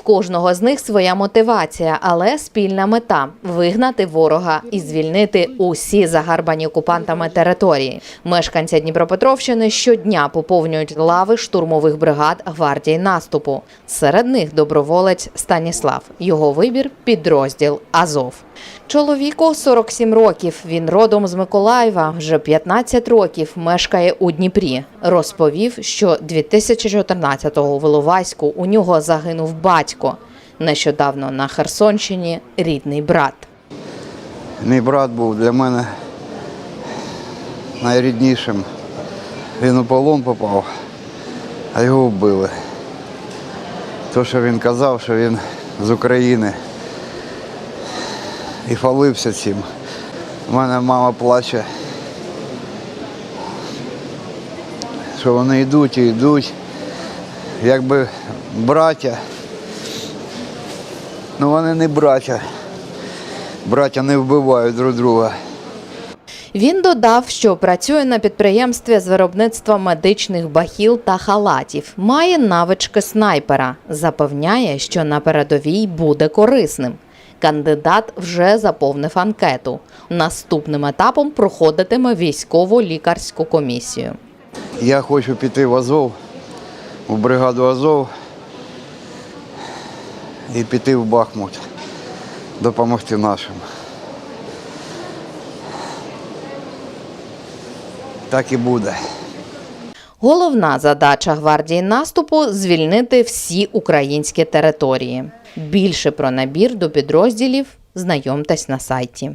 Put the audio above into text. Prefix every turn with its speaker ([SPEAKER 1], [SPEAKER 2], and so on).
[SPEAKER 1] Кожного з них своя мотивація, але спільна мета вигнати ворога і звільнити усі загарбані окупантами території. Мешканці Дніпропетровщини щодня поповнюють лави штурмових бригад гвардії наступу. Серед них доброволець Станіслав. Його вибір підрозділ Азов. Чоловіку 47 років. Він родом з Миколаєва. Вже 15 років мешкає у Дніпрі. Розповів, що 2014-го в Іловайську у нього загинув батько. Нещодавно на Херсонщині рідний брат.
[SPEAKER 2] Мій брат був для мене найріднішим. Він у полон попав, а його вбили. То, що він казав, що він з України і хвалився цим. У мене мама плаче, що вони йдуть і йдуть, якби браття. Ну вони не браття. Браття не вбивають друг друга.
[SPEAKER 1] Він додав, що працює на підприємстві з виробництва медичних бахіл та халатів. Має навички снайпера. Запевняє, що на передовій буде корисним. Кандидат вже заповнив анкету. Наступним етапом проходитиме військово лікарську комісію.
[SPEAKER 2] Я хочу піти в Азов, в бригаду Азов і піти в Бахмут, допомогти нашим. Так і буде.
[SPEAKER 1] Головна задача гвардії наступу звільнити всі українські території. Більше про набір до підрозділів знайомтесь на сайті.